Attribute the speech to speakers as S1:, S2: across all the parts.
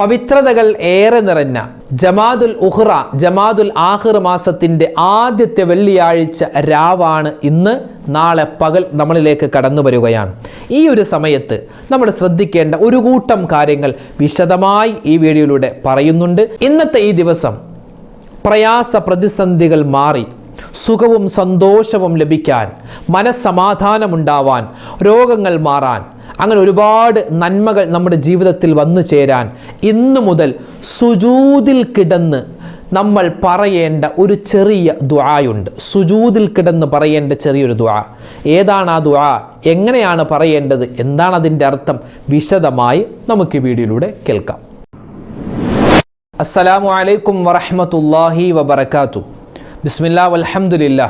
S1: പവിത്രതകൾ ഏറെ നിറഞ്ഞ ജമാദുൽ ഉഹ്റ ജമാദുൽ ആഹിർ മാസത്തിന്റെ ആദ്യത്തെ വെള്ളിയാഴ്ച രാവാണ് ഇന്ന്. നാളെ പകൽ നമ്മളിലേക്ക് കടന്നു വരികയാണ്. ഈ ഒരു സമയത്ത് നമ്മൾ ശ്രദ്ധിക്കേണ്ട ഒരു കൂട്ടം കാര്യങ്ങൾ വിശദമായി ഈ വീഡിയോയിലൂടെ പറയുന്നുണ്ട്. ഇന്നത്തെ ഈ ദിവസം പ്രയാസ പ്രതിസന്ധികൾ മാറി സുഖവും സന്തോഷവും ലഭിക്കാൻ മനസ്സമാധാനമുണ്ടാവാൻ രോഗങ്ങൾ മാറാൻ അങ്ങനെ ഒരുപാട് നന്മകൾ നമ്മുടെ ജീവിതത്തിൽ വന്നു ചേരാൻ ഇന്നു മുതൽ സുജൂതിൽ കിടന്ന് നമ്മൾ പറയേണ്ട ഒരു ചെറിയ ദുആയുണ്ട്. സുജൂതിൽ കിടന്ന് പറയേണ്ട ചെറിയൊരു ദുആ. ഏതാണ് ആ ദുആ? എങ്ങനെയാണ് പറയേണ്ടത്? എന്താണ് അതിന്റെ അർത്ഥം? വിശദമായി നമുക്ക് ഈ വീഡിയോയിലൂടെ കേൾക്കാം. അസ്സലാമു അലൈക്കും വറഹ്മത്തുള്ളാഹി വബറകാതു ബിസ്മില്ലാ വൽഹംദുലില്ലാ.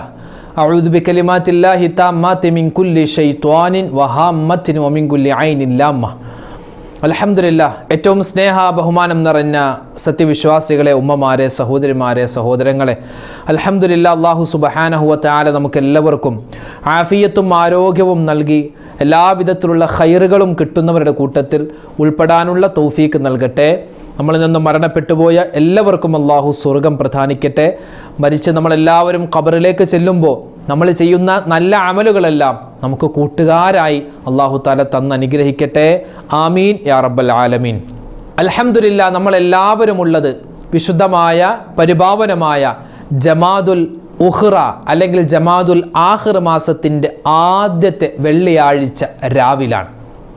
S1: അൽഹംദുലില്ലാ ഏറ്റവും സ്നേഹ ബഹുമാനം നിറഞ്ഞ സത്യവിശ്വാസികളെ ഉമ്മമാരെ സഹോദരിമാരെ സഹോദരങ്ങളെ അലഹമില്ല അള്ളാഹു സുബഹാനഹുവത്താല നമുക്ക് എല്ലാവർക്കും ആഫിയത്തും ആരോഗ്യവും നൽകി എല്ലാവിധത്തിലുള്ള ഖൈറുകളും കിട്ടുന്നവരുടെ കൂട്ടത്തിൽ ഉൾപ്പെടാനുള്ള തൗഫീക്ക് നൽകട്ടെ. നമ്മളിൽ നിന്ന് മരണപ്പെട്ടുപോയ എല്ലാവർക്കും അള്ളാഹു സ്വർഗം പ്രധാനിക്കട്ടെ. മരിച്ച് നമ്മളെല്ലാവരും ഖബറിലേക്ക് ചെല്ലുമ്പോൾ നമ്മൾ ചെയ്യുന്ന നല്ല അമലുകളെല്ലാം നമുക്ക് കൂട്ടുകാരായി അള്ളാഹു താല തന്ന് അനുഗ്രഹിക്കട്ടെ. ആമീൻ യാ റബ്ബൽ ആലമീൻ. അൽഹംദുലില്ല നമ്മളെല്ലാവരും ഉള്ളത് വിശുദ്ധമായ പരിഭാവനമായ ജമാദുൽ ഉഹ്റ അല്ലെങ്കിൽ ജമാദുൽ ആഹിർ മാസത്തിന്റെ ആദ്യത്തെ വെള്ളിയാഴ്ച രാവിലാണ്.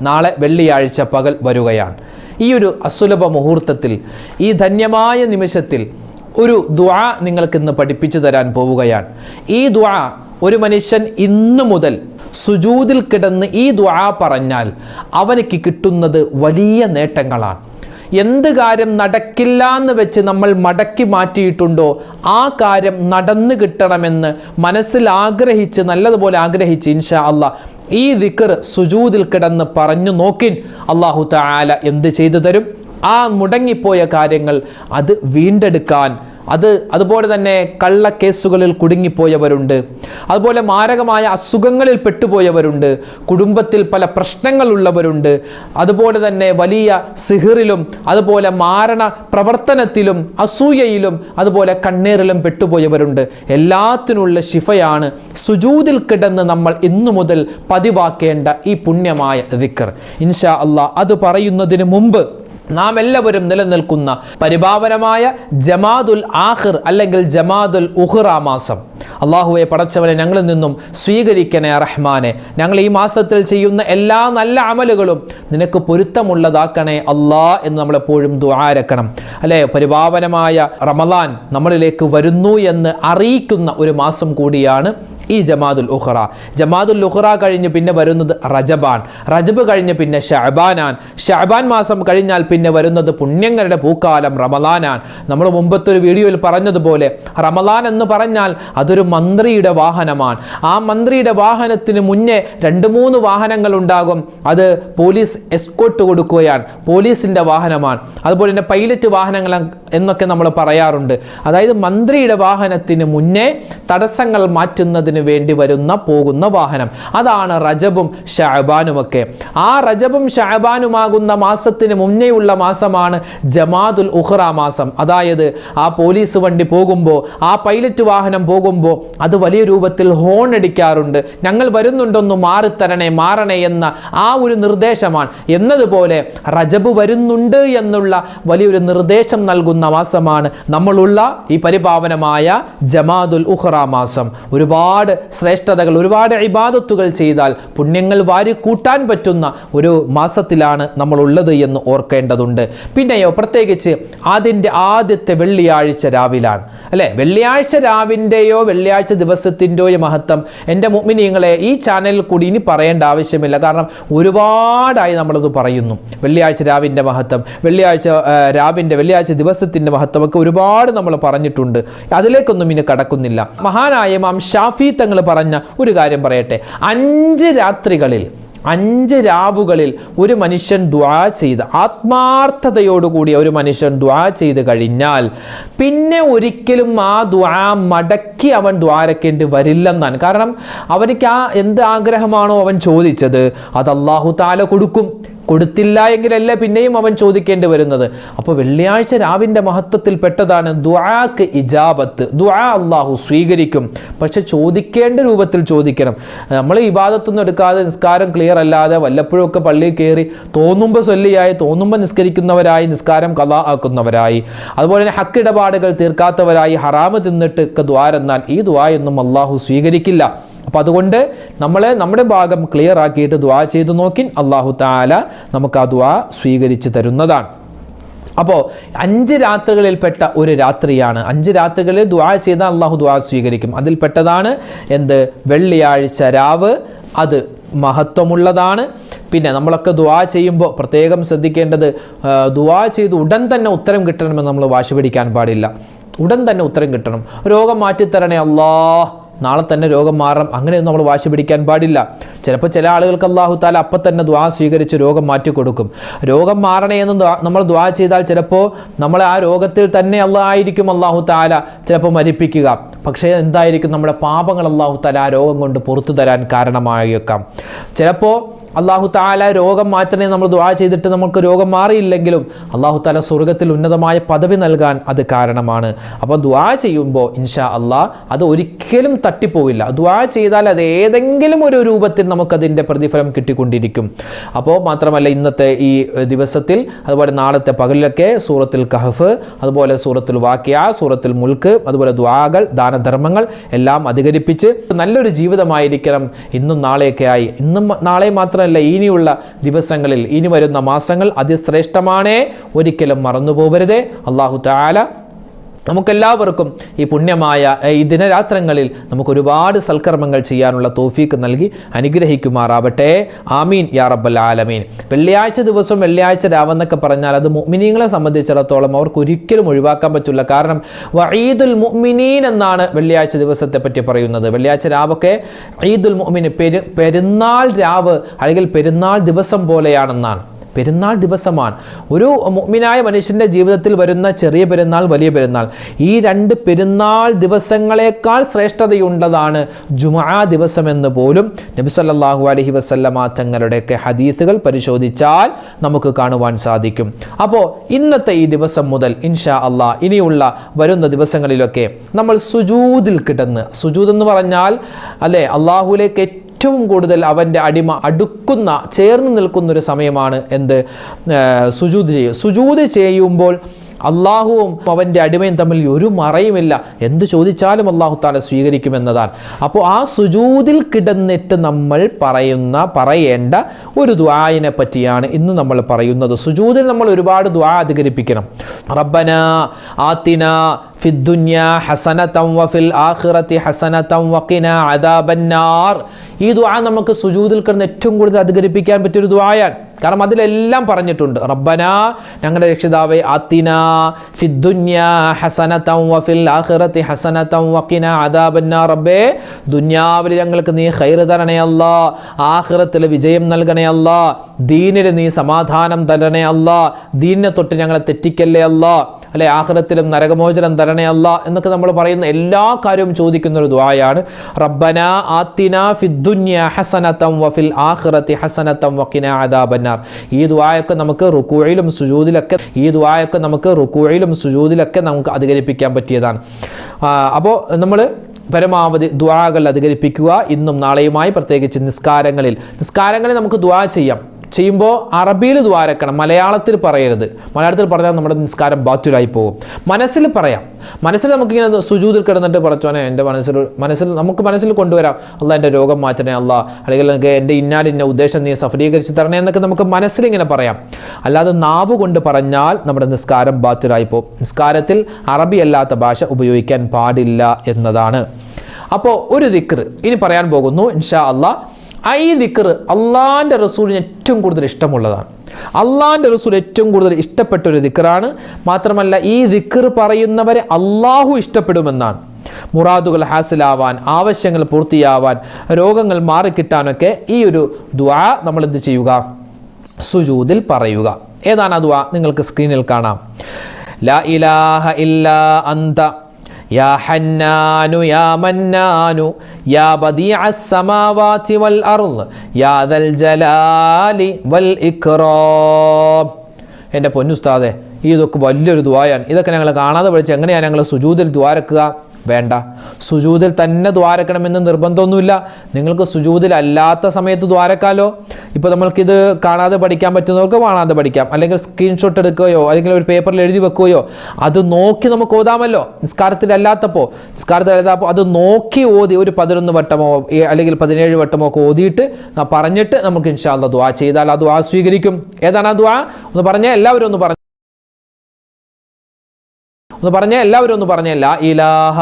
S1: നാളെ വെള്ളിയാഴ്ച പകൽ വരികയാണ്. ഈ ഒരു അസുലഭ മുഹൂർത്തത്തിൽ ഈ ധന്യമായ നിമിഷത്തിൽ ഒരു ദ്വാ നിങ്ങൾക്ക് ഇന്ന് പഠിപ്പിച്ചു തരാൻ പോവുകയാണ്. ഈ ദ്വാ ഒരു മനുഷ്യൻ ഇന്നു മുതൽ സുജൂതിൽ കിടന്ന് ഈ ദ്വാ പറഞ്ഞാൽ അവനക്ക് കിട്ടുന്നത് വലിയ നേട്ടങ്ങളാണ്. എന്ത് കാര്യം നടക്കില്ല എന്ന് വെച്ച് നമ്മൾ മടക്കി മാറ്റിയിട്ടുണ്ടോ ആ കാര്യം നടന്നു കിട്ടണമെന്ന് മനസ്സിൽ ആഗ്രഹിച്ച് നല്ലതുപോലെ ആഗ്രഹിച്ച് ഇൻഷാ അള്ളാ ഈ ദിക്കർ സുജൂതിൽ കിടന്ന് പറഞ്ഞു നോക്കിൻ അള്ളാഹു താല എന്ത് ചെയ്തു തരും? ആ മുടങ്ങിപ്പോയ കാര്യങ്ങൾ അത് വീണ്ടെടുക്കാൻ അത് അതുപോലെ തന്നെ കള്ള കള്ളക്കേസുകളിൽ കുടുങ്ങിപ്പോയവരുണ്ട്. അതുപോലെ മാരകമായ അസുഖങ്ങളിൽ പെട്ടുപോയവരുണ്ട്. കുടുംബത്തിൽ പല പ്രശ്നങ്ങളുള്ളവരുണ്ട് അതുപോലെ തന്നെ വലിയ സിഹിറിലും അതുപോലെ മാരണ പ്രവർത്തനത്തിലും അസൂയയിലും അതുപോലെ കണ്ണീറിലും പെട്ടുപോയവരുണ്ട്. എല്ലാത്തിനുള്ള ശിഫയാണ് സുജൂതിൽ കിടന്ന് നമ്മൾ ഇന്നു മുതൽ പതിവാക്കേണ്ട ഈ പുണ്യമായ ദിക്കർ ഇൻഷാ അള്ളാഹ് അത് പറയുന്നതിന് മുമ്പ് നാം എല്ലാവരും നിലനിൽക്കുന്ന പരിഭാവനമായ ജമാദുൽ ആഹിർ അല്ലെങ്കിൽ ജമാദുൽ ഉഹ്റ മാസം. അള്ളാഹുവെ പടച്ചവനെ ഞങ്ങളിൽ നിന്നും സ്വീകരിക്കണേ റഹ്മാനെ. ഞങ്ങൾ ഈ മാസത്തിൽ ചെയ്യുന്ന എല്ലാ നല്ല അമലുകളും നിനക്ക് പൊരുത്തമുള്ളതാക്കണേ അല്ലാ എന്ന് നമ്മളെപ്പോഴും ദ്വാരക്കണം അല്ലേ? പരിഭാവനമായ റമലാൻ നമ്മളിലേക്ക് വരുന്നു എന്ന് അറിയിക്കുന്ന ഒരു മാസം കൂടിയാണ് ഈ ജമാദുൽ ഉഹ്റ ജമാദുൽ ഉഹ്റ കഴിഞ്ഞ് പിന്നെ വരുന്നത് റജബാൻ. റജബ് കഴിഞ്ഞ് പിന്നെ ഷഹബാനാൻ ഷഹബാൻ മാസം കഴിഞ്ഞാൽ പിന്നെ വരുന്നത് പുണ്യങ്ങളുടെ പൂക്കാലം റമലാനാൻ നമ്മൾ മുമ്പത്തെ ഒരു വീഡിയോയിൽ പറഞ്ഞതുപോലെ റമലാൻ എന്ന് പറഞ്ഞാൽ അതൊരു മന്ത്രിയുടെ വാഹനമാണ്. ആ മന്ത്രിയുടെ വാഹനത്തിന് മുന്നേ രണ്ട് മൂന്ന് വാഹനങ്ങൾ ഉണ്ടാകും. അത് പോലീസ് എസ്കോട്ട് കൊടുക്കുകയാണ്. പോലീസിന്റെ വാഹനമാണ്. അതുപോലെ തന്നെ പൈലറ്റ് വാഹനങ്ങൾ എന്നൊക്കെ നമ്മൾ പറയാറുണ്ട്. അതായത് മന്ത്രിയുടെ വാഹനത്തിന് മുന്നേ തടസ്സങ്ങൾ മാറ്റുന്നതിന് വേണ്ടി വരുന്ന പോകുന്ന വാഹനം. അതാണ് റജബും ഷാബാനുമൊക്കെ ആ റജബും ഷാബാനുമാകുന്ന മാസത്തിന് മുന്നേയുള്ള മാസമാണ് ജമാദുൽ ഉഹ്റ മാസം. അതായത് ആ പോലീസ് വണ്ടി പോകുമ്പോൾ ആ പൈലറ്റ് വാഹനം പോകുമ്പോൾ അത് വലിയ രൂപത്തിൽ ഹോൺ അടിക്കാറുണ്ട് ഞങ്ങൾ വരുന്നുണ്ടൊന്ന് മാറിത്തരണേ മാറണേ എന്ന ആ ഒരു നിർദ്ദേശമാണ്. എന്നതുപോലെ റജബ് വരുന്നുണ്ട് എന്നുള്ള വലിയൊരു നിർദ്ദേശം നൽകുന്ന മാസമാണ് നമ്മളുള്ള ഈ പരിപാവനമായ ജമാദുൽ ഉഹ്റ മാസം. ഒരുപാട് ശ്രേഷ്ഠതകൾ ഒരുപാട് ഇബാദത്തുകൾ ചെയ്താൽ പുണ്യങ്ങൾ വാരി കൂട്ടാൻ പറ്റുന്ന ഒരു മാസത്തിലാണ് നമ്മൾ ഉള്ളത് എന്ന് ഓർക്കേണ്ടതുണ്ട്. പിന്നെയോ പ്രത്യേകിച്ച് അതിന്റെ ആദ്യത്തെ വെള്ളിയാഴ്ച രാവിലാണ്. അല്ലേ? വെള്ളിയാഴ്ച രാവിന്റെയോ വെള്ളിയാഴ്ച ദിവസത്തിന്റെയോ മഹത്വം എന്റെ മുമ്മിനിങ്ങളെ ഈ ചാനലിൽ കൂടി ഇനി പറയേണ്ട ആവശ്യമില്ല. കാരണം ഒരുപാടായി നമ്മളത് പറയുന്നു. വെള്ളിയാഴ്ച രാവിന്റെ മഹത്വം വെള്ളിയാഴ്ച രാവിന്റെ വെള്ളിയാഴ്ച ദിവസത്തിന്റെ മഹത്വമൊക്കെ ഒരുപാട് നമ്മൾ പറഞ്ഞിട്ടുണ്ട്. അതിലേക്കൊന്നും ഇനി കടക്കുന്നില്ല. മഹാനായ മാം ഷാഫി തങ്ങൾ പറഞ്ഞ ഒരു കാര്യം പറയട്ടെ. അഞ്ച് രാത്രികളിൽ അഞ്ച് രാവുകളിൽ ഒരു മനുഷ്യൻ ദ്വാ ചെയ്ത് ആത്മാർത്ഥതയോടുകൂടി ഒരു മനുഷ്യൻ ദ്വാ ചെയ്ത് കഴിഞ്ഞാൽ പിന്നെ ഒരിക്കലും ആ ദ്വാ മടക്കി അവൻ ദ്വാരക്കേണ്ടി വരില്ലെന്നാണ്. കാരണം അവനിക്ക് ആ എന്ത് ആഗ്രഹമാണോ അവൻ ചോദിച്ചത് അത് അള്ളാഹു താല കൊടുക്കും. കൊടുത്തില്ല എങ്കിലല്ല പിന്നെയും അവൻ ചോദിക്കേണ്ടി വരുന്നത്. അപ്പോൾ വെള്ളിയാഴ്ച രാവിന്റെ മഹത്വത്തിൽ പെട്ടതാണ് ദുആക്ക് ഇജാബത്ത്. ദുആ അള്ളാഹു സ്വീകരിക്കും. പക്ഷെ ചോദിക്കേണ്ട രൂപത്തിൽ ചോദിക്കണം. നമ്മൾ ഇബാദത്തൊന്നും എടുക്കാതെ നിസ്കാരം ക്ലിയർ അല്ലാതെ വല്ലപ്പോഴൊക്കെ പള്ളിയിൽ കയറി തോന്നുമ്പോൾ സ്വല്ലിയായി തോന്നുമ്പോൾ നിസ്കരിക്കുന്നവരായി നിസ്കാരം കഥ ആക്കുന്നവരായി. അതുപോലെ തന്നെ ഹക്കിടപാടുകൾ തീർക്കാത്തവരായി ഹറാമ് തിന്നിട്ട് ഒക്കെ ദ്വാരെന്നാൽ ഈ ദ്വായൊന്നും അള്ളാഹു സ്വീകരിക്കില്ല. അപ്പം അതുകൊണ്ട് നമ്മളെ നമ്മുടെ ഭാഗം ക്ലിയർ ആക്കിയിട്ട് ദ്വാ ചെയ്ത് നോക്കി അള്ളാഹു താല നമുക്ക് ആ ദ്വാ സ്വീകരിച്ച് തരുന്നതാണ്. അപ്പോൾ അഞ്ച് രാത്രികളിൽപ്പെട്ട ഒരു രാത്രിയാണ്. അഞ്ച് രാത്രികളിൽ ദ്വാ ചെയ്താൽ അള്ളാഹു ദ്വാ സ്വീകരിക്കും. അതിൽപ്പെട്ടതാണ് എന്ത്? വെള്ളിയാഴ്ച രാവ് അത് മഹത്വമുള്ളതാണ്. പിന്നെ നമ്മളൊക്കെ ദുവാ ചെയ്യുമ്പോൾ പ്രത്യേകം ശ്രദ്ധിക്കേണ്ടത് ദുവാ ചെയ്ത് ഉടൻ തന്നെ ഉത്തരം കിട്ടണമെന്ന് നമ്മൾ വാശി പിടിക്കാൻ പാടില്ല. ഉടൻ തന്നെ ഉത്തരം കിട്ടണം. രോഗം മാറ്റിത്തരണേ അല്ലാ നാളെ തന്നെ രോഗം മാറണം. അങ്ങനെയൊന്നും നമ്മൾ വാശി പിടിക്കാൻ പാടില്ല. ചിലപ്പോൾ ചില ആളുകൾക്ക് അള്ളാഹു താല അപ്പം തന്നെ ദ്വാ സ്വീകരിച്ച് രോഗം മാറ്റി കൊടുക്കും. രോഗം മാറണേ എന്ന് നമ്മൾ ദ്വാ ചെയ്താൽ ചിലപ്പോൾ നമ്മൾ ആ രോഗത്തിൽ തന്നെ അള്ളായിരിക്കും അള്ളാഹു താല ചിലപ്പോൾ മരിപ്പിക്കുക. പക്ഷേ എന്തായിരിക്കും നമ്മുടെ പാപങ്ങൾ അള്ളാഹു താല ആ രോഗം കൊണ്ട് പുറത്തു തരാൻ കാരണമായേക്കാം. ചിലപ്പോൾ അള്ളാഹു താല രോഗം മാറ്റണേ നമ്മൾ ദ്വാ ചെയ്തിട്ട് നമുക്ക് രോഗം മാറിയില്ലെങ്കിലും അള്ളാഹു താല സ്വർഗത്തിൽ ഉന്നതമായ പദവി നൽകാൻ അത് കാരണമാണ്. അപ്പോൾ ദ്വാ ചെയ്യുമ്പോൾ ഇൻഷാ അള്ളാഹ് അത് ഒരിക്കലും തട്ടിപ്പോവില്ല. ദ്വാ ചെയ്താൽ അത് ഏതെങ്കിലും ഒരു രൂപത്തിൽ നമുക്കതിന്റെ പ്രതിഫലം കിട്ടിക്കൊണ്ടിരിക്കും. അപ്പോൾ മാത്രമല്ല ഇന്നത്തെ ഈ ദിവസത്തിൽ അതുപോലെ നാളത്തെ പകലിലൊക്കെ സൂറത്തിൽ കഹഫ് അതുപോലെ സൂറത്തിൽ വാക്യ സൂറത്തിൽ മുൽക്ക് അതുപോലെ ദ്വാകൾ ദാനധർമ്മങ്ങൾ എല്ലാം അധികരിപ്പിച്ച് നല്ലൊരു ജീവിതമായിരിക്കണം. ഇന്നും നാളെയൊക്കെ ആയി. ഇന്നും നാളെ മാത്രമല്ല ഇനിയുള്ള ദിവസങ്ങളിൽ ഇനി വരുന്ന മാസങ്ങൾ അതിശ്രേഷ്ഠമാണേ. ഒരിക്കലും മറന്നു പോകരുതേ അള്ളാഹു താല നമുക്കെല്ലാവർക്കും ഈ പുണ്യമായ ഈ ദിനരാത്രങ്ങളിൽ നമുക്ക് ഒരുപാട് സൽക്കർമ്മങ്ങൾ ചെയ്യാനുള്ള തോഫീക്ക് നൽകി അനുഗ്രഹിക്കുമാറാവട്ടെ. ആമീൻ. യാ റബ്ബൽ ആലമീൻ. വെള്ളിയാഴ്ച ദിവസം വെള്ളിയാഴ്ച രാവെന്നൊക്കെ പറഞ്ഞാൽ അത് മുഅ്മിനീങ്ങളെ സംബന്ധിച്ചിടത്തോളം അവർക്ക് ഒരിക്കലും ഒഴിവാക്കാൻ പറ്റില്ല. കാരണം വഈദുൽ മുഅ്മിനീൻ എന്നാണ് വെള്ളിയാഴ്ച ദിവസത്തെ പറ്റി പറയുന്നത്. വെള്ളിയാഴ്ച രാവൊക്കെ ഈദുൽ മുഅ്മിൻ പെരു പെരുന്നാൾ രാവ് അല്ലെങ്കിൽ പെരുന്നാൾ ദിവസം പോലെയാണെന്നാണ്. പെരുന്നാൾ ദിവസമാണ്. ഒരു മുഗ്മിനായ മനുഷ്യന്റെ ജീവിതത്തിൽ വരുന്ന ചെറിയ പെരുന്നാൾ വലിയ പെരുന്നാൾ. ഈ രണ്ട് പെരുന്നാൾ ദിവസങ്ങളെക്കാൾ ശ്രേഷ്ഠതയുള്ളതാണ് ജുമാ ദിവസമെന്ന് പോലും നബി സല്ലല്ലാഹു അലൈഹി വസല്ലമ തങ്ങളുടെയൊക്കെ ഹദീസുകൾ പരിശോധിച്ചാൽ നമുക്ക് കാണുവാൻ സാധിക്കും. അപ്പോൾ ഇന്നത്തെ ഈ ദിവസം മുതൽ ഇൻഷാ അള്ളാ ഇനിയുള്ള വരുന്ന ദിവസങ്ങളിലൊക്കെ നമ്മൾ സുജൂദിൽ കിടന്ന് സുജൂദ് എന്ന് പറഞ്ഞാൽ അല്ലേ അള്ളാഹുലേക്ക് ഏറ്റവും കൂടുതൽ അവന്റെ അടിമ അടുക്കുന്ന ചേർന്ന് നിൽക്കുന്നൊരു സമയമാണ് എന്ത് സുജൂത് സുജൂദ് ചെയ്യും. സുജൂദ് ചെയ്യുമ്പോൾ അള്ളാഹുവും അവന്റെ അടിമയും തമ്മിൽ ഒരു മറയുമില്ല. എന്ത് ചോദിച്ചാലും അള്ളാഹു താല സ്വീകരിക്കുമെന്നതാണ്. അപ്പോൾ ആ സുജൂതിൽ കിടന്നിട്ട് നമ്മൾ പറയുന്ന പറയേണ്ട ഒരു ദ്വായനെ പറ്റിയാണ് ഇന്ന് നമ്മൾ പറയുന്നത്. സുജൂതിൽ നമ്മൾ ഒരുപാട് ദ്വാ അധികരിപ്പിക്കണം. റബ്ബന ആത്തിന ഫിദ്ദുന്യ ഹസനതം വഫിൽ ആഖിറത്തി ഹസനതം വഖിന അദാബന്നാർ. ഈ ദുആ നമുക്ക് സുജൂദിൽ കിടന്ന് ഏറ്റവും കൂടുതൽ അധികരിപ്പിക്കാൻ പറ്റിയൊരു ദുആയാണ്. കാരണം അതിലെല്ലാം പറഞ്ഞിട്ടുണ്ട്. റബ്ബന ഞങ്ങളുടെ രക്ഷിതാവെ ആത്തിന ഫിദ്ദുന്യ ഹസനതം വഫിൽ ആഖിറത്തി ഹസനതം വഖിന അദാബന്ന റബ്ബേ ദുന്യാവിൽ ഞങ്ങൾക്ക് നീ ഹൈർ തരണേ അല്ലാ വിജയം നൽകണേ അല്ലാ ദീനിൽ നീ സമാധാനം തരണേ അല്ലാ ദീനിനെ തൊട്ട് ഞങ്ങളെ തെറ്റിക്കല്ലേ അല്ല അല്ലെ ആഹ്റത്തിലും നരകമോചനം തരണേ എന്നൊക്കെ നമ്മൾ പറയുന്ന എല്ലാ കാര്യവും ചോദിക്കുന്ന ഒരു ദ്വായാണ് റബ്ബന ആത്തിന ഫിദ്ദുന്യ ഹസനതം വഫിൽ ആഖിറത്തി ഹസനതം വഖിന അദാബന്നാർ ഈ ദ്വായൊക്കെ നമുക്ക് റുക്കൂഴിലും സുജൂദിലൊക്കെ ഈ ദ്വായൊക്കെ നമുക്ക് റുക്കൂഴിലും സുജൂദിലൊക്കെ നമുക്ക് അധികരിപ്പിക്കാൻ പറ്റിയതാണ്. അപ്പോൾ നമ്മൾ പരമാവധി ദ്വാകൾ അധികരിപ്പിക്കുക ഇന്നും നാളെയുമായി പ്രത്യേകിച്ച് നിസ്കാരങ്ങളിൽ. നിസ്കാരങ്ങളിൽ നമുക്ക് ദ്വാ ചെയ്യാം. ചെയ്യുമ്പോൾ അറബിയിൽ ദ്വാരക്കണം മലയാളത്തിൽ പറയരുത്. മലയാളത്തിൽ പറഞ്ഞാൽ നമ്മുടെ നിസ്കാരം ബാറ്റുലായി പോകും. മനസ്സിൽ പറയാം. മനസ്സിൽ നമുക്കിങ്ങനെ സുജൂതിൽ കിടന്നിട്ട് പറച്ചോനെ എന്റെ മനസ്സിൽ മനസ്സിൽ നമുക്ക് മനസ്സിൽ കൊണ്ടുവരാം. അല്ല എന്റെ രോഗം മാറ്റണേ അല്ല അല്ലെങ്കിൽ എനിക്ക് എന്റെ ഇന്നാലിന്റെ ഉദ്ദേശം നീ സഫലീകരിച്ച് തരണേ എന്നൊക്കെ നമുക്ക് മനസ്സിലിങ്ങനെ പറയാം. അല്ലാതെ നാവ് കൊണ്ട് പറഞ്ഞാൽ നമ്മുടെ നിസ്കാരം ബാത്തുലായി പോകും. നിസ്കാരത്തിൽ അറബി അല്ലാത്ത ഭാഷ ഉപയോഗിക്കാൻ പാടില്ല എന്നതാണ്. അപ്പോൾ ഒരു ദിക്ർ ഇനി പറയാൻ പോകുന്നു ഇൻഷാ അള്ളാഹ് ഈ ദിക്കർ അള്ളാന്റെ റസൂലിന് ഏറ്റവും കൂടുതൽ ഇഷ്ടമുള്ളതാണ്. അള്ളാന്റെ റസൂൽ ഏറ്റവും കൂടുതൽ ഇഷ്ടപ്പെട്ട ഒരു ദിക്കറാണ് മാത്രമല്ല ഈ ദിക്കർ പറയുന്നവരെ അള്ളാഹു ഇഷ്ടപ്പെടുമെന്നാണ്. മുറാദുകൾ ഹാസിലാവാൻ ആവശ്യങ്ങൾ പൂർത്തിയാവാൻ രോഗങ്ങൾ മാറിക്കിട്ടാനൊക്കെ ഈ ഒരു ദ്വാ നമ്മൾ എന്ത് ചെയ്യുക? സുജൂതിൽ പറയുക. ഏതാണ് ആ ദ്വാ നിങ്ങൾക്ക് സ്ക്രീനിൽ കാണാം. ലാ ഇലാഹ ഇല്ല അന്ത. യാ ഹന്നാനു യാ മന്നാനു യാ ബദീഅ സമാവാതി വൽ അർദ് യാ ദൽ ജലാലി വൽ ഇക്റാം എന്റെ പൊന്നുസ്താദെ ഇതൊക്കെ വലിയൊരു ദ്വായാണ് ഇതൊക്കെ ഞങ്ങൾ കാണാതെ പഠിച്ച് എങ്ങനെയാണ് ഞങ്ങൾ സുജൂതിൽ ദ്വാരക്കുക വേണ്ട. സുജൂതിൽ തന്നെ ദ്വാരക്കണമെന്ന് നിർബന്ധമൊന്നുമില്ല. നിങ്ങൾക്ക് സുജൂതിൽ അല്ലാത്ത സമയത്ത് ദ്വാരക്കാലോ? ഇപ്പോൾ നമ്മൾക്കിത് കാണാതെ പഠിക്കാൻ പറ്റുന്നവർക്ക് കാണാതെ പഠിക്കാം. അല്ലെങ്കിൽ സ്ക്രീൻഷോട്ട് എടുക്കുകയോ അല്ലെങ്കിൽ ഒരു പേപ്പറിൽ എഴുതി വെക്കുകയോ അത് നോക്കി നമുക്ക് ഓതാമല്ലോ. നിസ്കാരത്തിലല്ലാത്തപ്പോൾ നിസ്കാരത്തിലല്ലാത്തപ്പോൾ അത് നോക്കി ഓതി ഒരു പതിനൊന്ന് വട്ടമോ അല്ലെങ്കിൽ പതിനേഴ് വട്ടമോ ഒക്കെ ഓതിയിട്ട് പറഞ്ഞിട്ട് നമുക്ക് ഇൻഷാല്ല ദ്വാ ചെയ്താൽ ആ ദ്വാ സ്വീകരിക്കും. ഏതാണ് ആ ദ്വാ ഒന്ന് പറഞ്ഞാൽ എല്ലാവരും ഒന്ന് പറഞ്ഞു. ഒന്ന് പറഞ്ഞേ എല്ലാവരും ഒന്ന് പറഞ്ഞേ ലാ ഇലാഹ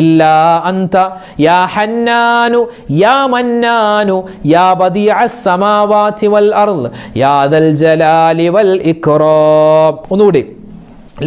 S1: ഇല്ലാ അന്ത യാ ഹന്നാനു യാ മന്നാനു യാ ബദിഅ സമാവാതി വൽ അർള് യാ ദൽ ജലാലി വൽ ഇക്റാം ഒന്നുകൂടി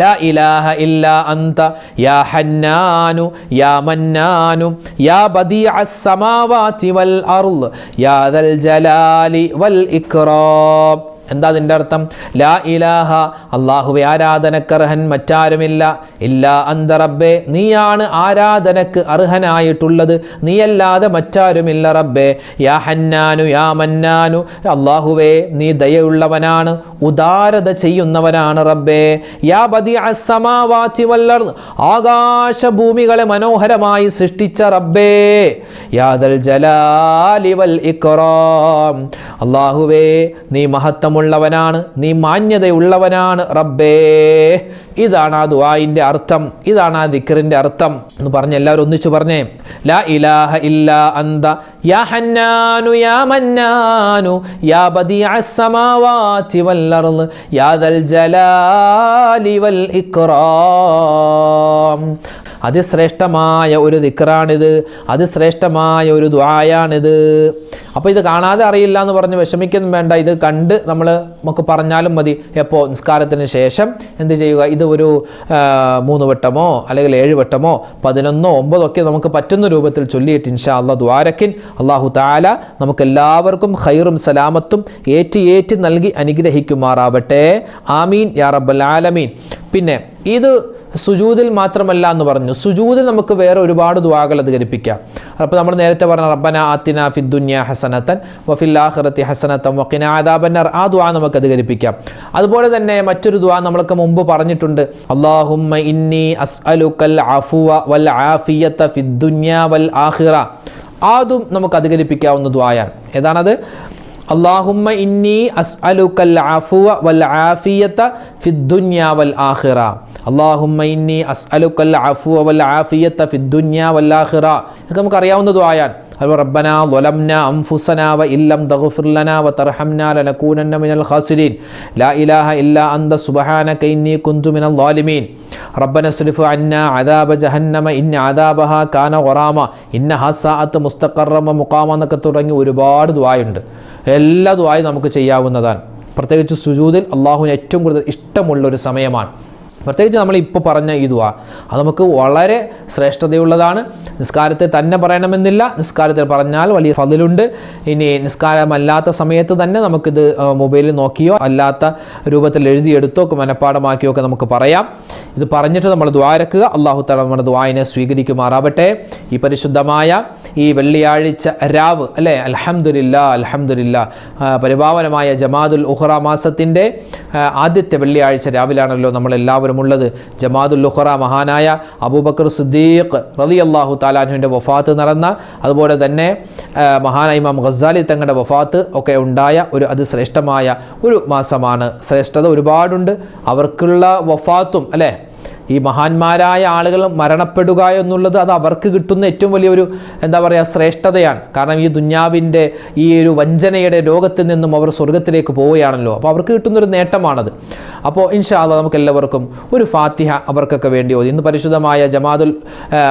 S1: لا إله إلا أنت يا حنان يا منان يا بديع السماوات والأرض يا ذا الجلال والإكرام എന്താ അതിന്റെ അർത്ഥം? ലാ ഇലാഹ അള്ളാഹുവെ ആരാധനക്കർഹൻ മറ്റാരുമില്ല. ഇല്ലാ അന്ത റബ്ബേ നീയാണ് ആരാധനക്ക് അർഹനായിട്ടുള്ളത്. നീയല്ലാതെ മറ്റാരുമില്ല റബ്ബേ. യാ ഹന്നാനു യാ മന്നാനു അള്ളാഹുവേ നീ ദയയുള്ളവനാണ് ഉദാരത ചെയ്യുന്നവനാണ് റബ്ബേ. യാ ബദി അസമാവാത്തി വല്ലർ ആകാശഭൂമികളെ മനോഹരമായി സൃഷ്ടിച്ച റബ്ബേ. യാദൽ ജലാലിവൽ വൽ ഇക്റാം അള്ളാഹുവേ നീ മഹത്വമുള്ളവനാണ് നീ മാന്യതയുള്ളവനാണ് റബ്ബേ. ഇതാണ് ആ ദുവായിന്റെ അർത്ഥം. ഇതാണ് ആ ദിക്കറിന്റെ അർത്ഥം. എന്ന് പറഞ്ഞ് എല്ലാവരും ഒന്നിച്ചു പറഞ്ഞേ. ലാ ഇലാഹ ഇല്ലാ അന്ത യാ ഹന്നാനു യാ മന്നാനു യാ ബദിഅ അസ്സമാവാതി വൽ അർൾ യാ ദൽ ജലാലി വൽ ഇക്റാം അതിശ്രേഷ്ഠമായ ഒരു ദിക്റാണിത് അതിശ്രേഷ്ഠമായ ഒരു ദ്വായാണിത് അപ്പോൾ ഇത് കാണാതെ അറിയില്ല എന്ന് പറഞ്ഞ് വിഷമിക്കുന്നു വേണ്ട. ഇത് കണ്ട് നമ്മൾ നമുക്ക് പറഞ്ഞാലും മതി. എപ്പോൾ നിസ്കാരത്തിന് ശേഷം എന്ത് ചെയ്യുക? ഇത് ഒരു മൂന്ന് വട്ടമോ അല്ലെങ്കിൽ ഏഴ് വട്ടമോ പതിനൊന്നോ ഒമ്പതോ ഒക്കെ നമുക്ക് പറ്റുന്ന രൂപത്തിൽ ചൊല്ലിയിട്ട് ഇൻഷാ അള്ള ദ്വാരക്കിൻ അള്ളാഹു താല നമുക്കെല്ലാവർക്കും ഖൈറും സലാമത്തും ഏറ്റി ഏറ്റി നൽകി അനുഗ്രഹിക്കുമാറാവട്ടെ. ആമീൻ. യാ റബ്ബൽ ആലമീൻ. പിന്നെ ഇത് സുജൂതിൽ മാത്രമല്ല എന്ന് പറഞ്ഞു. സുജൂതിൽ നമുക്ക് വേറെ ഒരുപാട് ദുവാകൾ അധികരിപ്പിക്കാം. അപ്പോൾ നമ്മൾ നേരത്തെ പറഞ്ഞ റബ്ബന ആത്തിന ഫിദ്ദുന്യ ഹസനത്തൻ വഫിൽ ഹസനത്തൻ വക്കിന ആദാബന്നർ ആ ദുആ നമുക്ക് അധികരിപ്പിക്കാം. അതുപോലെ തന്നെ മറ്റൊരു ദുആ നമ്മൾക്ക് മുമ്പ് പറഞ്ഞിട്ടുണ്ട്. അള്ളാഹുമ്മ ഇന്നി അസ്അലുക്കൽ അഫുവ വൽ ആഫിയത്ത ഫിദ്ദുന്യ വൽ ആഖിറ. അതും നമുക്ക് അധികരിപ്പിക്കാവുന്ന ദ്വായാണ് ഏതാണത്? അള്ളാഹുമ്മ ഇന്നി അസ് അസ്അലുക്കൽ ആഫുവ വൽ ആഫിയത്ത ഫിദ്ദുന്യ വൽ ആഹിറ അള്ളാഹുമ്മ ഇന്നി അസ് അസ്അലുക്കൽ ആഫുവ വൽ ആഫിയത്ത ഫിദ്ദുന്യ വൽ ആഹിറ നമുക്ക് അറിയാവുന്ന ദുആയാണ്. തുടങ്ങി ഒരുപാട് ദുആയുണ്ട്. എല്ലാ ദുആയും നമുക്ക് ചെയ്യാവുന്നതാണ്. പ്രത്യേകിച്ച് സുജൂതിൽ അള്ളാഹുവിന് ഏറ്റവും കൂടുതൽ ഇഷ്ടമുള്ള ഒരു സമയമാണ്. പ്രത്യേകിച്ച് നമ്മൾ ഇപ്പോൾ പറഞ്ഞ ഈ ദുആ അത് നമുക്ക് വളരെ ശ്രേഷ്ഠതയുള്ളതാണ്. നിസ്കാരത്തെ തന്നെ പറയണമെന്നില്ല. നിസ്കാരത്തിൽ പറഞ്ഞാൽ വലിയ ഫതിലുണ്ട്. ഇനി നിസ്കാരമല്ലാത്ത സമയത്ത് തന്നെ നമുക്കിത് മൊബൈലിൽ നോക്കിയോ അല്ലാത്ത രൂപത്തിൽ എഴുതിയെടുത്തോ മനഃപ്പാടമാക്കിയോ ഒക്കെ നമുക്ക് പറയാം. ഇത് പറഞ്ഞിട്ട് നമ്മൾ ദ്വാരക്കുക അള്ളാഹു തല നമ്മുടെ ദ്വായനെ സ്വീകരിക്കുമാറാവട്ടെ. ഈ പരിശുദ്ധമായ ഈ വെള്ളിയാഴ്ച രാവ് അല്ലേ? അലഹമുല്ല അലഹമുല്ല പരിഭാവനമായ ജമാദുൽ ഉഹ്റ മാസത്തിന്റെ ആദ്യത്തെ വെള്ളിയാഴ്ച രാവിലാണല്ലോ നമ്മൾ ജമാദുൽ ഉഹ്റ മഹാനായ അബൂബക്കർ സിദ്ദീഖ് റലി അള്ളാഹു താലാഹുവിന്റെ വഫാത്ത് നടന്ന അതുപോലെ തന്നെ മഹാനായ ഇമാം ഖസാലി തങ്ങളുടെ വഫാത്ത് ഒക്കെ ഉണ്ടായ ഒരു അതിശ്രേഷ്ഠമായ ഒരു മാസമാണ്. ശ്രേഷ്ഠത ഒരുപാടുണ്ട്. അവർക്കുള്ള വഫാത്തും അല്ലേ? ഈ മഹാന്മാരായ ആളുകൾ മരണപ്പെടുക എന്നുള്ളത് അത് അവർക്ക് കിട്ടുന്ന ഏറ്റവും വലിയൊരു എന്താ പറയുക ശ്രേഷ്ഠതയാണ്. കാരണം ഈ ദുഞ്ഞാവിന്റെ ഈ ഒരു വഞ്ചനയുടെ ലോകത്തിൽ നിന്നും അവർ സ്വർഗത്തിലേക്ക് പോവുകയാണല്ലോ. അപ്പോൾ അവർക്ക് കിട്ടുന്നൊരു നേട്ടമാണത്. അപ്പോൾ ഇൻഷാല്ല നമുക്ക് എല്ലാവർക്കും ഒരു ഫാത്തിഹ അവർക്കൊക്കെ വേണ്ടി ഓതി. ഇന്ന് പരിശുദ്ധമായ ജമാദുൽ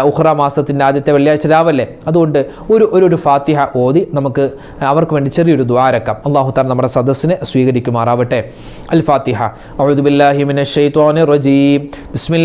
S1: ഉഹ്റ മാസത്തിന്റെ ആദ്യത്തെ വെള്ളിയാഴ്ച രാവല്ലേ? അതുകൊണ്ട് ഒരു ഒരു ഒരു ഫാത്തിഹ ഓതി. നമുക്ക് അവർക്ക് വേണ്ടി ചെറിയൊരു ദ്വാരക്കാം അള്ളാഹു താൻ നമ്മുടെ സദസ്സിനെ സ്വീകരിക്കുമാറാവട്ടെ. അൽ ഫാത്തിഹ. അഴുദുബില്ലാഹിമിൻ ഷെയ്ത്തോൻ റജീം. ബിസ്മില്ല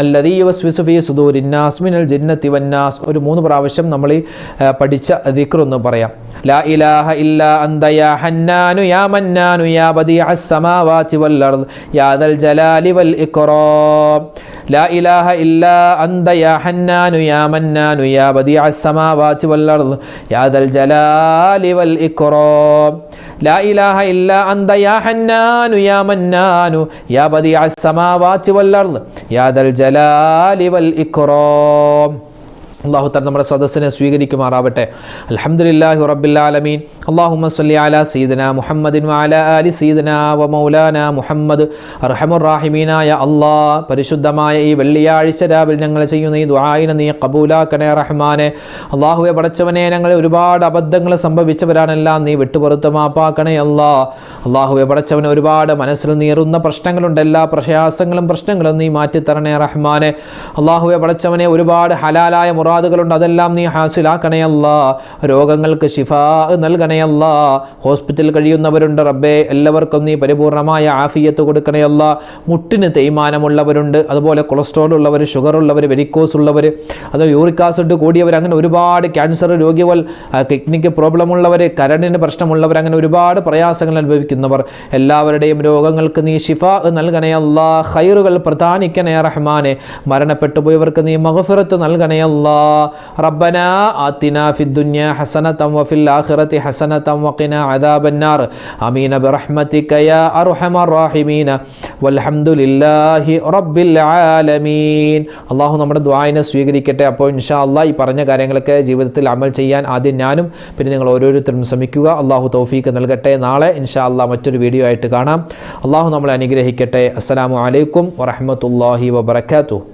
S1: അല്ലതീയവസ്വിസുഫി സുദൂരിന്നാസ്മിനൽ ജിന്നത്തി വന്നാസ് ഒരു മൂന്ന് പ്രാവശ്യം നമ്മൾ പഠിച്ച ദിക്റൊന്ന് പറയാം. ലാ ഇലാഹ ഇല്ലാ അന്തയാ ഹന്നാനു യാ മന്നാനു യാ ബദി അസ്സമാവാതി വൽ അർദ് യാ ദൽ ജലാലി വൽ ഇക്റാം. ലാ ഇലാഹ ഇല്ലാ അന്തയാ ഹന്നാനു യാ മന്നാനു യാ ബദി അസ്സമാവാതി വൽ അർദ് യാ ദൽ ജലാലി വൽ ഇക്റാം. ലാ ഇലാഹ ഇല്ലാ അന്ത യാ ഹന്നാനു യാ മന്നാനു യാ വൽ അർദ് യാ ദൽ ജലാലി വൽ ഇക്റാം അള്ളാഹു താൻ നമ്മുടെ സദസ്സിനെ സ്വീകരിക്കുമാറാവട്ടെ. അലഹമുല്ലാഹി റബ്ബില്ലാലമീൻ അള്ളാഹുമ്മ സല്ലി അല സീദന മുഹമ്മദിൻ അല സീദന വ മൗലാന മുഹമ്മദ്. റഹമുറാഹിമീനായ അള്ളാ പരിശുദ്ധമായ ഈ വെള്ളിയാഴ്ച രാവിലെ ഞങ്ങൾ ചെയ്യുന്ന ഈ ദുആയിനെ നീ കബൂലാക്കണേ റഹ്മാനെ. അള്ളാഹുവെ പടച്ചവനെ ഞങ്ങളെ ഒരുപാട് അബദ്ധങ്ങൾ സംഭവിച്ചവരാണെല്ലാം നീ വിട്ടുപുറത്ത് മാപ്പാക്കണേ അല്ലാ. അള്ളാഹുവെ പടച്ചവനെ ഒരുപാട് മനസ്സിൽ നീറുന്ന പ്രശ്നങ്ങളുണ്ട്. എല്ലാ പ്രയാസങ്ങളും പ്രശ്നങ്ങളും നീ മാറ്റിത്തരണേ റഹ്മാനെ. അള്ളാഹുവെ പടച്ചവനെ ഒരുപാട് ഹലാലായ മുറ മുറാദുകളുണ്ട് അതെല്ലാം നീ ഹാസിലാക്കണയല്ല രോഗങ്ങൾക്ക് ശിഫ നൽകണയല്ല ഹോസ്പിറ്റലിൽ കഴിയുന്നവരുണ്ട് റബ്ബേ. എല്ലാവർക്കും നീ പരിപൂർണമായ ആഫിയത്ത് കൊടുക്കണയല്ല മുട്ടിന് തേയ്മാനമുള്ളവരുണ്ട്. അതുപോലെ കൊളസ്ട്രോൾ ഉള്ളവർ ഷുഗർ ഉള്ളവർ വെരിക്കോസ് ഉള്ളവർ അത് യൂറിക് ആസിഡ് കൂടിയവർ അങ്ങനെ ഒരുപാട് ക്യാൻസർ രോഗികൾ കിഡ്നിക്ക് പ്രോബ്ലം ഉള്ളവർ കരണ്ടിന് പ്രശ്നമുള്ളവർ അങ്ങനെ ഒരുപാട് പ്രയാസങ്ങൾ അനുഭവിക്കുന്നവർ. എല്ലാവരുടെയും രോഗങ്ങൾക്ക് നീ ശിഫ നൽകണയല്ല ഹൈറുകൾ പ്രധാനിക്കണേ റഹ്മാനെ. മരണപ്പെട്ടു പോയവർക്ക് നീ മഹഫിറത്ത് നൽകണയല്ല റബ്ബന ആത്തിന ഫിദ്ദുന്യ ഹസനതം വഫിൽ ആഖിറതി ഹസനതം വഖിന അദാബന്നാർ അമീന ബിറഹ്മതിക യാ അർഹമർ റാഹിമീന. വൽഹംദുലില്ലാഹി റബ്ബിൽ ആലമീൻ. അള്ളാഹു നമ്മുടെ ദ്വായനെ സ്വീകരിക്കട്ടെ. അപ്പോൾ ഇൻഷാ അള്ളാഹ് ഈ പറഞ്ഞ കാര്യങ്ങളൊക്കെ ജീവിതത്തിൽ അമൽ ചെയ്യാൻ ആദ്യം ഞാനും പിന്നെ നിങ്ങൾ ഓരോരുത്തരും ശ്രമിക്കുക. അള്ളാഹു തൗഫീക്ക് നൽകട്ടെ. നാളെ ഇൻഷാ അള്ളാഹ് മറ്റൊരു വീഡിയോ ആയിട്ട് കാണാം. അള്ളാഹു നമ്മളെ അനുഗ്രഹിക്കട്ടെ. അസ്സലാമു അലൈക്കും വറഹമത്തല്ലാഹി വബർക്കാത്തു